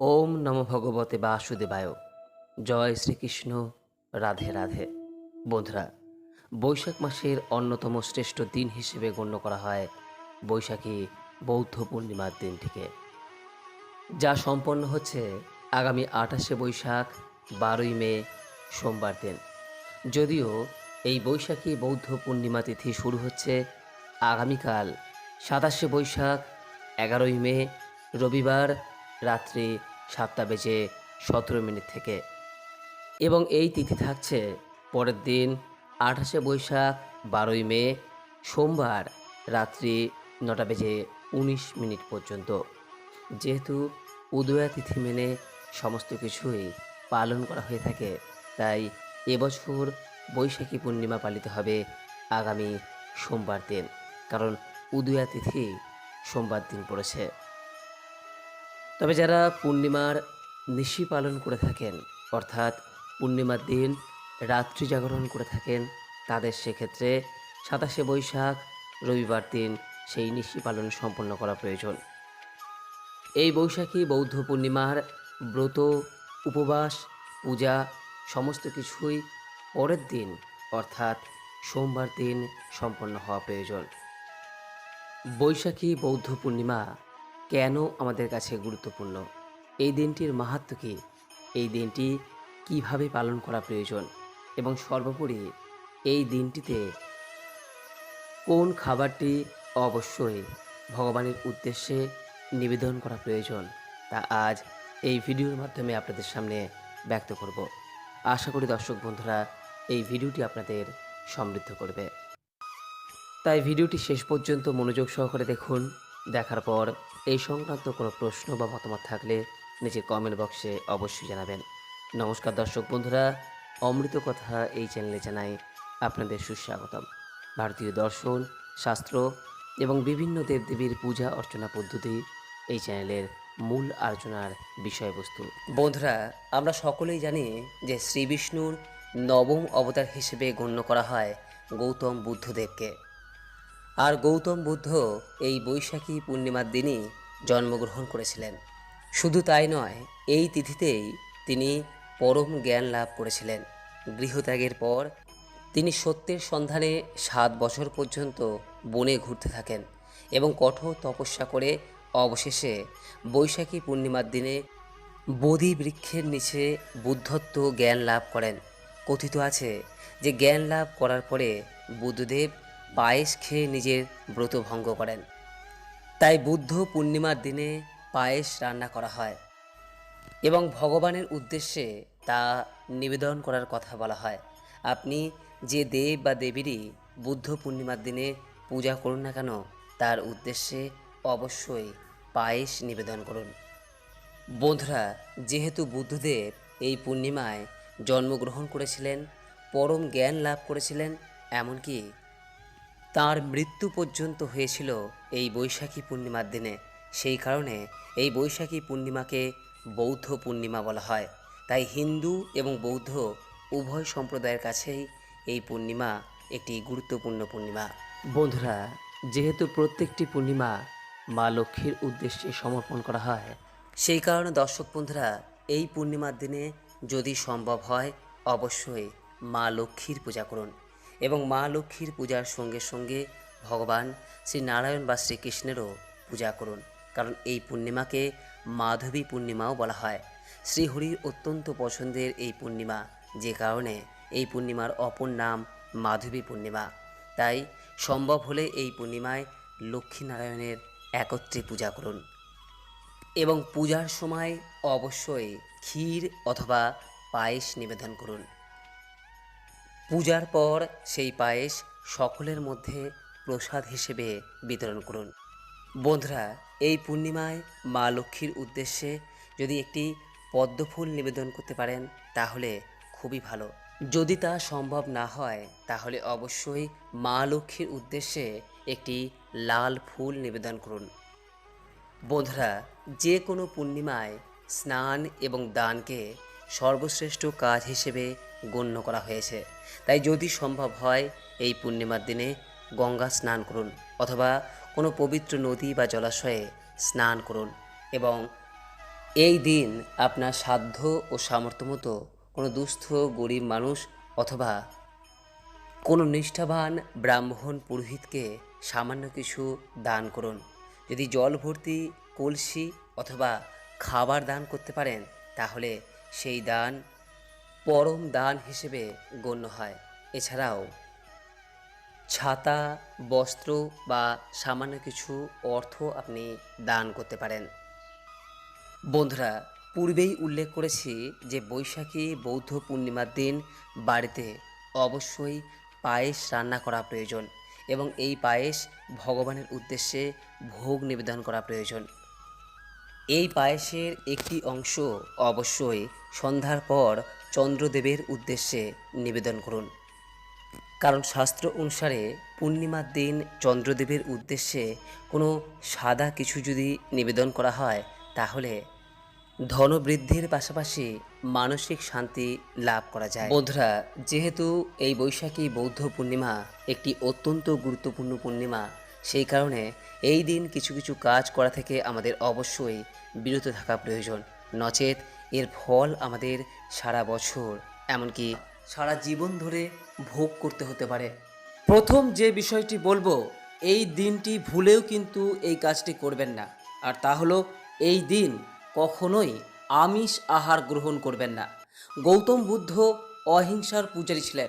ওম নম ভগবতে বাসুদেবায়। জয় শ্রীকৃষ্ণ। রাধে রাধে। বন্ধুরা, বৈশাখ মাসের অন্যতম শ্রেষ্ঠ দিন হিসেবে গণ্য করা হয় বৈশাখী বৌদ্ধ পূর্ণিমার দিনটিকে। যা সম্পন্ন হচ্ছে আগামী আঠাশে বৈশাখ, বারোই মে, সোমবার দিন। যদিও এই বৈশাখী বৌদ্ধ পূর্ণিমা তিথি শুরু হচ্ছে আগামীকাল সাতাশে বৈশাখ, এগারোই মে, রবিবার রাত্রি সাতটা বেজে সতেরো মিনিট থেকে। এবং এই তিথি থাকছে পরের দিন, আঠাশে বৈশাখ, বারোই মে, সোমবার রাত্রি নটা বেজে উনিশ মিনিট পর্যন্ত। যেহেতু উদয়া তিথি মেনে সমস্ত কিছুই পালন করা হয়ে থাকে, তাই এবছর বৈশাখী পূর্ণিমা পালিত হবে আগামী সোমবার দিন, কারণ উদয়া তিথি সোমবার দিন পড়েছে। তবে যারা পূর্ণিমার নিশি পালন করে থাকেন, অর্থাৎ পূর্ণিমার দিন রাত্রি জাগরণ করে থাকেন, তাদের সেক্ষেত্রে সাতাশে বৈশাখ, রবিবার দিন সেই নিশি পালন সম্পন্ন করা প্রয়োজন। এই বৈশাখী বৌদ্ধ পূর্ণিমার ব্রত, উপবাস, পূজা সমস্ত কিছুই পরের দিন, অর্থাৎ সোমবার দিন সম্পন্ন হওয়া প্রয়োজন। বৈশাখী বৌদ্ধ পূর্ণিমা কেন আমাদের কাছে গুরুত্বপূর্ণ? এই দিনটির মাহাত্ম কী? এই দিনটি কীভাবে পালন করা প্রয়োজন? এবং সর্বোপরি, এই দিনটিতে কোন খাবারটি অবশ্যই ভগবানের উদ্দেশ্যে নিবেদন করা প্রয়োজন তা আজ এই ভিডিওর মাধ্যমে আপনাদের সামনে ব্যক্ত করব। আশা করি দর্শক বন্ধুরা, এই ভিডিওটি আপনাদের সমৃদ্ধ করবে। তাই ভিডিওটি শেষ পর্যন্ত মনোযোগ সহকারে দেখুন। দেখার পর এই সংক্রান্ত কোনো প্রশ্ন বা মতামত থাকলে নিচে কমেন্ট বক্সে অবশ্যই জানাবেন। নমস্কার দর্শক বন্ধুরা, অমৃত কথা এই চ্যানেলে জানাই আপনাদের সুস্বাগতম। ভারতীয় দর্শন, শাস্ত্র এবং বিভিন্ন দেবদেবীর পূজা অর্চনা পদ্ধতি এই চ্যানেলের মূল আলোচনার বিষয়বস্তু। বন্ধুরা, আমরা সকলেই জানি যে শ্রী বিষ্ণুর নবম অবতার হিসেবে গণ্য করা হয় গৌতম বুদ্ধদেবকে। আর গৌতম বুদ্ধ এই বৈশাখী পূর্ণিমার দিনই জন্মগ্রহণ করেছিলেন। শুধু তাই নয়, এই তিথিতেই তিনি পরম জ্ঞান লাভ করেছিলেন। গৃহত্যাগের পর তিনি সত্যের সন্ধানে সাত বছর পর্যন্ত বনে ঘুরতে থাকেন এবং কঠোর তপস্যা করে অবশেষে বৈশাখী পূর্ণিমার দিনে বোধি বৃক্ষের নিচে বুদ্ধত্ব জ্ঞান লাভ করেন। কথিত আছে যে জ্ঞান লাভ করার পরে বুদ্ধদেব পায়েস খেয়ে নিজের ব্রত ভঙ্গ করেন। তাই বুদ্ধ পূর্ণিমার দিনে পায়েস রান্না করা হয় এবং ভগবানের উদ্দেশ্যে তা নিবেদন করার কথা বলা হয়। আপনি যে দেব বা দেবীরই বুদ্ধ পূর্ণিমার দিনে পূজা করুন না কেন, তার উদ্দেশ্যে অবশ্যই পায়েস নিবেদন করুন। বন্ধুরা, যেহেতু বুদ্ধদেব এই পূর্ণিমায় জন্মগ্রহণ করেছিলেন, পরম জ্ঞান লাভ করেছিলেন, এমনকি তার মৃত্যু পর্যন্ত হয়েছিল এই বৈশাখী পূর্ণিমার দিনে। সেই কারণে এই বৈশাখী পূর্ণিমাকে বৌদ্ধ পূর্ণিমা বলা হয়। তাই হিন্দু এবং বৌদ্ধ উভয় সম্প্রদায়ের কাছেই এই পূর্ণিমা একটি গুরুত্বপূর্ণ পূর্ণিমা। বন্ধুরা, যেহেতু প্রত্যেকটি পূর্ণিমা মা লক্ষ্মীর উদ্দেশ্যে সমর্পণ করা হয়, সেই কারণে দর্শক বন্ধুরা, এই পূর্ণিমার দিনে যদি সম্ভব হয়, অবশ্যই মা লক্ষ্মীর পূজা করুন। এবং মা লক্ষ্মীর পূজার সঙ্গে সঙ্গে ভগবান শ্রী নারায়ণ বা শ্রীকৃষ্ণেরও পূজা করুন। কারণ এই পূর্ণিমাকে মাধবী পূর্ণিমাও বলা হয়। শ্রীহরির অত্যন্ত পছন্দের এই পূর্ণিমা, যে কারণে এই পূর্ণিমার অপর নাম মাধবী পূর্ণিমা। তাই সম্ভব হলে এই পূর্ণিমায় লক্ষ্মীনারায়ণের একত্রে পূজা করুন। এবং পূজার সময় অবশ্যই ক্ষীর অথবা পায়েস নিবেদন করুন। পূজার পর সেই পায়েস সকলের মধ্যে প্রসাদ হিসেবে বিতরণ করুন। বন্ধুরা, এই পূর্ণিমায় মা লক্ষ্মীর উদ্দেশ্যে যদি একটি পদ্মফুল নিবেদন করতে পারেন, তাহলে খুবই ভালো। যদি তা সম্ভব না হয়, তাহলে অবশ্যই মা লক্ষ্মীর উদ্দেশ্যে একটি লাল ফুল নিবেদন করুন। বন্ধুরা, যে কোনো পূর্ণিমায় স্নান এবং দানকে সর্বশ্রেষ্ঠ কাজ হিসেবে গণ্য করা হয়েছে। তাই যদি সম্ভব হয়, এই পূর্ণিমার দিনে গঙ্গা স্নান করুন অথবা কোনো পবিত্র নদী বা জলাশয়ে স্নান করুন এবং এই দিন আপনার সাধ্য ও সামর্থ্য মতো কোনো দুস্থ, গরিব মানুষ অথবা কোনো নিষ্ঠাবান ব্রাহ্মণ পুরোহিতকে সামান্য কিছু দান করুন। যদি জল ভর্তি কলসি অথবা খাবার দান করতে পারেন, তাহলে সেই দান পরম দান হিসেবে গণ্য হয়। এছাড়াও ছাতা, বস্ত্র বা সামান্য কিছু অর্থ আপনি দান করতে পারেন। বন্ধুরা, পূর্বেই উল্লেখ করেছি যে বৈশাখী বৌদ্ধ পূর্ণিমার দিন বাড়িতে অবশ্যই পায়েস রান্না করা প্রয়োজন এবং এই পায়েস ভগবানের উদ্দেশ্যে ভোগ নিবেদন করা প্রয়োজন। এই পায়েসের একটি অংশ অবশ্যই সন্ধ্যার পর চন্দ্রদেবের উদ্দেশ্যে নিবেদন করুন। কারণ শাস্ত্র অনুসারে পূর্ণিমার দিন চন্দ্রদেবের উদ্দেশ্যে কোনো সাদা কিছু যদি নিবেদন করা হয়, তাহলে ধনবৃদ্ধির পাশাপাশি মানসিক শান্তি লাভ করা যায়। বন্ধুরা, যেহেতু এই বৈশাখী বৌদ্ধ পূর্ণিমা একটি অত্যন্ত গুরুত্বপূর্ণ পূর্ণিমা, সেই কারণে এই দিন কিছু কিছু কাজ করা থেকে আমাদের অবশ্যই বিরত থাকা প্রয়োজন। নচেত এর ফল আমাদের সারা বছর, এমনকি সারা জীবন ধরে ভোগ করতে হতে পারে। প্রথম যে বিষয়টি বলব, এই দিনটি ভুলেও কিন্তু এই কাজটি করবেন না। আর তা হলো, এই দিন কখনোই আমিষ আহার গ্রহণ করবেন না। গৌতম বুদ্ধ অহিংসার পূজারী ছিলেন।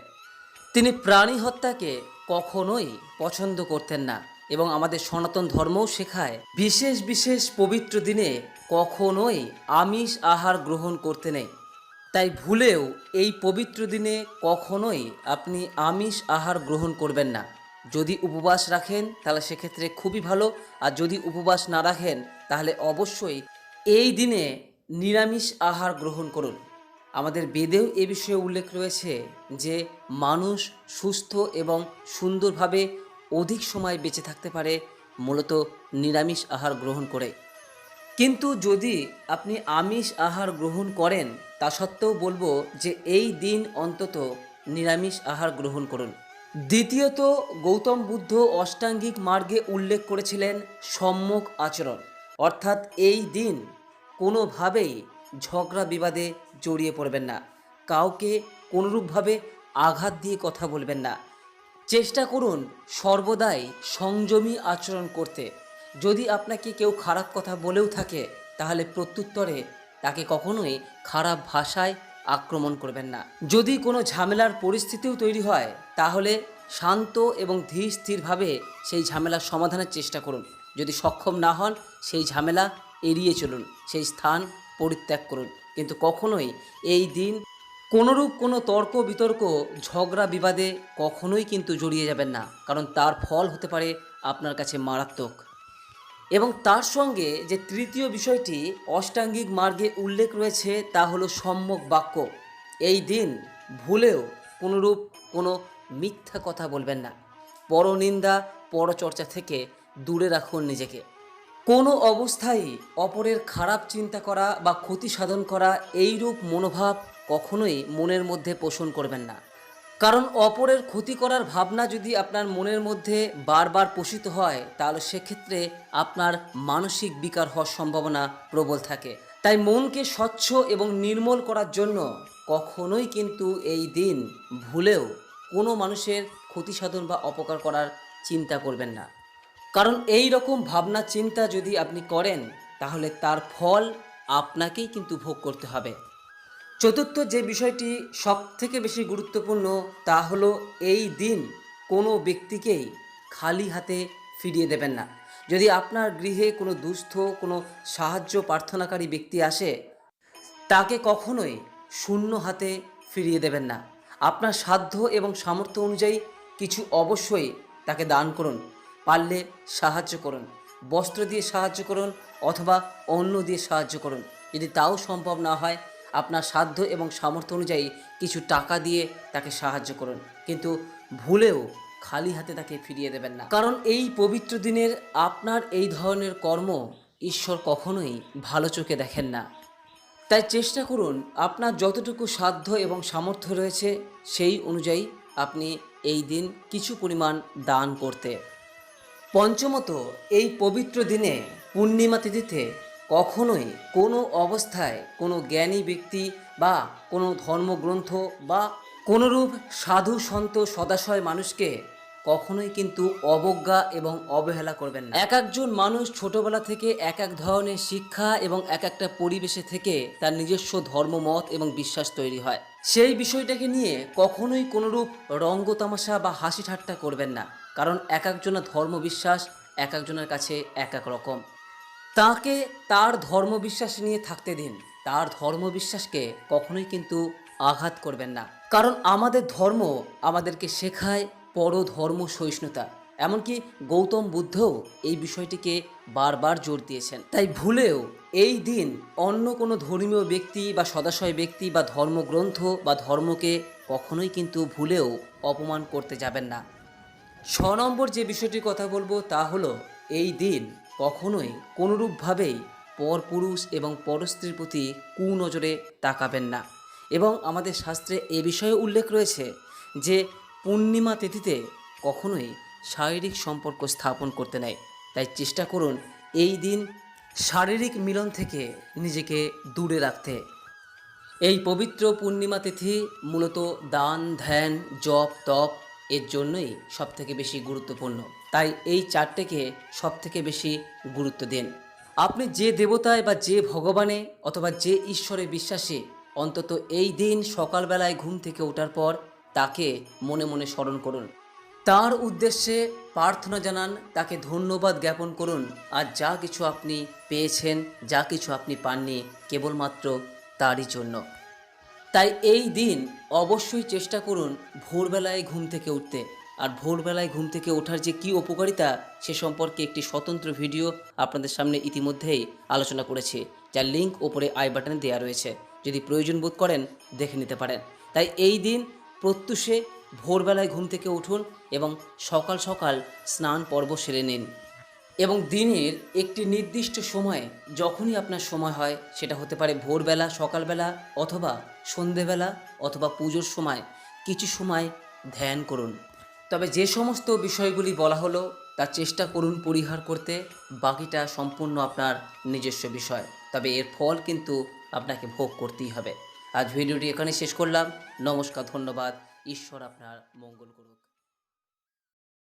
তিনি প্রাণী হত্যাকে কখনোই পছন্দ করতেন না এবং আমাদের সনাতন ধর্মও শেখায়, বিশেষ বিশেষ পবিত্র দিনে কখনোই আমিষ আহার গ্রহণ করতে নেই। তাই ভুলেও এই পবিত্র দিনে কখনোই আপনি আমিষ আহার গ্রহণ করবেন না। যদি উপবাস রাখেন, তাহলে সেক্ষেত্রে খুবই ভালো। আর যদি উপবাস না রাখেন, তাহলে অবশ্যই এই দিনে নিরামিষ আহার গ্রহণ করুন। আমাদের বেদেও এ বিষয়ে উল্লেখ রয়েছে যে, মানুষ সুস্থ এবং সুন্দরভাবে অধিক সময় বেঁচে থাকতে পারে, মূলত নিরামিষ আহার গ্রহণ করে। কিন্তু যদি আপনি আমিষ আহার গ্রহণ করেন তা সত্ত্বেও বলব যে এই দিন অন্তত নিরামিষ আহার গ্রহণ করুন। দ্বিতীয়ত, গৌতম বুদ্ধ অষ্টাঙ্গিক মার্গে উল্লেখ করেছিলেন সম্মুখ আচরণ। অর্থাৎ এই দিন কোনোভাবেই ঝগড়া বিবাদে জড়িয়ে পড়বেন না। কাউকে কোনোরূপভাবে আঘাত দিয়ে কথা বলবেন না। চেষ্টা করুন সর্বদাই সংযমী আচরণ করতে। যদি আপনাকে কেউ খারাপ কথা বলেও থাকে, তাহলে প্রত্যুত্তরে তাকে কখনোই খারাপ ভাষায় আক্রমণ করবেন না। যদি কোনো ঝামেলার পরিস্থিতিও তৈরি হয়, তাহলে শান্ত এবং ধীর স্থিরভাবে সেই ঝামেলার সমাধানের চেষ্টা করুন। যদি সক্ষম না হন, সেই ঝামেলা এড়িয়ে চলুন, সেই স্থান পরিত্যাগ করুন। কিন্তু কখনোই এই দিন কোনোরূপ কোনো তর্ক, বিতর্ক, ঝগড়া, বিবাদে কখনোই কিন্তু জড়িয়ে যাবেন না। কারণ তার ফল হতে পারে আপনার কাছে মারাত্মক এবং তার সঙ্গে যে তৃতীয় বিষয়টি অষ্টাঙ্গিক মার্গে উল্লেখ রয়েছে, তা হলো সম্যক বাক্য। এই দিন ভুলেও কোনোরূপ কোনো মিথ্যা কথা বলবেন না। পরনিন্দা, পরচর্চা থেকে দূরে রাখুন নিজেকে। কোনো অবস্থায় অপরের খারাপ চিন্তা করা বা ক্ষতি সাধন করা এইরূপ মনোভাব কখনোই মনের মধ্যে পোষণ করবেন না। কারণ অপরের ক্ষতি করার ভাবনা যদি আপনার মনের মধ্যে বারবার পোষিত হয়, তাহলে সেক্ষেত্রে আপনার মানসিক বিকার হওয়ার সম্ভাবনা প্রবল থাকে। তাই মনকে স্বচ্ছ এবং নির্মল করার জন্য কখনোই কিন্তু এই দিন ভুলেও কোনো মানুষের ক্ষতি সাধন বা অপকার করার চিন্তা করবেন না। কারণ এই রকম ভাবনা চিন্তা যদি আপনি করেন, তাহলে তার ফল আপনাকেই কিন্তু ভোগ করতে হবে। চতুর্থ যে বিষয়টি সব থেকে বেশি গুরুত্বপূর্ণ, তা হলো এই দিন কোনো ব্যক্তিকেই খালি হাতে ফিরিয়ে দেবেন না। যদি আপনার গৃহে কোনো দুস্থ, কোনো সাহায্য প্রার্থনাকারী ব্যক্তি আসে, তাকে কখনোই শূন্য হাতে ফিরিয়ে দেবেন না। আপনার সাধ্য এবং সামর্থ্য অনুযায়ী কিছু অবশ্যই তাকে দান করুন। পারলে সাহায্য করুন। বস্ত্র দিয়ে সাহায্য করুন অথবা অন্য দিয়ে সাহায্য করুন। যদি তাও সম্ভব না হয় আপনার সাধ্য এবং সামর্থ্য অনুযায়ী কিছু টাকা দিয়ে তাকে সাহায্য করুন। কিন্তু ভুলেও খালি হাতে তাকে ফিরিয়ে দেবেন না। কারণ এই পবিত্র দিনের আপনার এই ধরনের কর্ম ঈশ্বর কখনোই ভালো চোখে দেখেন না। তাই চেষ্টা করুন আপনার যতটুকু সাধ্য এবং সামর্থ্য রয়েছে সেই অনুযায়ী আপনি এই দিন কিছু পরিমাণ দান করতে। পঞ্চমত, এই পবিত্র দিনে পূর্ণিমা তিথিতে কখনোই কোনো অবস্থায় কোনো জ্ঞানী ব্যক্তি বা কোনো ধর্মগ্রন্থ বা কোনোরূপ সাধু সন্ত সদাশয় মানুষকে কখনোই কিন্তু অবজ্ঞা এবং অবহেলা করবেন না। এক একজন মানুষ ছোটবেলা থেকে এক এক ধরনের শিক্ষা এবং এক একটা পরিবেশে থেকে তার নিজস্ব ধর্মমত এবং বিশ্বাস তৈরি হয়। সেই বিষয়টাকে নিয়ে কখনোই কোনোরূপ রঙ্গতামাশা বা হাসি ঠাট্টা করবেন না। কারণ এক একজনের ধর্ম বিশ্বাস এক একজনের কাছে এক এক রকম। তাকে তার ধর্মবিশ্বাস নিয়ে থাকতে দিন। তার ধর্মবিশ্বাসকে কখনোই কিন্তু আঘাত করবেন না। কারণ আমাদের ধর্ম আমাদেরকে শেখায় পরধর্ম সহিষ্ণুতা এমনকি গৌতম বুদ্ধও এই বিষয়টিকে বারবার জোর দিয়েছেন। তাই ভুলেও এই দিন অন্য কোনো ধর্মীয় ব্যক্তি বা সদাশয় ব্যক্তি বা ধর্মগ্রন্থ বা ধর্মকে কখনোই কিন্তু ভুলেও অপমান করতে যাবেন না। ছ নম্বর যে বিষয়টির কথা বলব তা হলো, এই দিন কখনোই কোনোরূপভাবেই পরপুরুষ এবং পরস্ত্রীর প্রতি কুনজরে তাকাবেন না। এবং আমাদের শাস্ত্রে এ বিষয়ে উল্লেখ রয়েছে যে পূর্ণিমা তিথিতে কখনোই শারীরিক সম্পর্ক স্থাপন করতে নেয়। তাই চেষ্টা করুন এই দিন শারীরিক মিলন থেকে নিজেকে দূরে রাখতে। এই পবিত্র পূর্ণিমা তিথি মূলত দান, ধ্যান, জপ, তপ এর জন্যই সবথেকে বেশি গুরুত্বপূর্ণ। তাই এই চারটেকে সবথেকে বেশি গুরুত্ব দিন। আপনি যে দেবতায় বা যে ভগবানে অথবা যে ঈশ্বরে বিশ্বাসী, অন্তত এই দিন সকালবেলায় ঘুম থেকে ওঠার পর তাকে মনে মনে স্মরণ করুন। তার উদ্দেশ্যে প্রার্থনা জানান, তাকে ধন্যবাদ জ্ঞাপন করুন, আর যা কিছু আপনি পেয়েছেন, যা কিছু আপনি পাননি, কেবলমাত্র তারই জন্য। তাই এই দিন অবশ্যই চেষ্টা করুন ভোরবেলায় ঘুম থেকে উঠতে। আর ভোরবেলায় ঘুম থেকে ওঠার যে কী উপকারিতা, সে সম্পর্কে একটি স্বতন্ত্র ভিডিও আপনাদের সামনে ইতিমধ্যেই আলোচনা করেছি, যার লিঙ্ক ওপরে আই বাটনে দেওয়া রয়েছে। যদি প্রয়োজন বোধ করেন, দেখে নিতে পারেন। তাই এই দিন প্রত্যুষে ভোরবেলায় ঘুম থেকে উঠুন এবং সকাল সকাল স্নান পর্ব সেরে নিন। এবং দিনের একটি নির্দিষ্ট সময়ে যখনই আপনার সময় হয়, সেটা হতে পারে ভোরবেলা, সকালবেলা অথবা সন্ধেবেলা অথবা পুজোর সময়, কিছু সময় ধ্যান করুন। তবে যে সমস্ত বিষয়গুলি বলা হলো, তার চেষ্টা করুন পরিহার করতে। বাকিটা সম্পূর্ণ আপনার নিজস্ব বিষয়। তবে এর ফল কিন্তু আপনাকে ভোগ করতেই হবে। আজ ভিডিওটি এখানে শেষ করলাম। নমস্কার, ধন্যবাদ। ঈশ্বর আপনার মঙ্গল করুন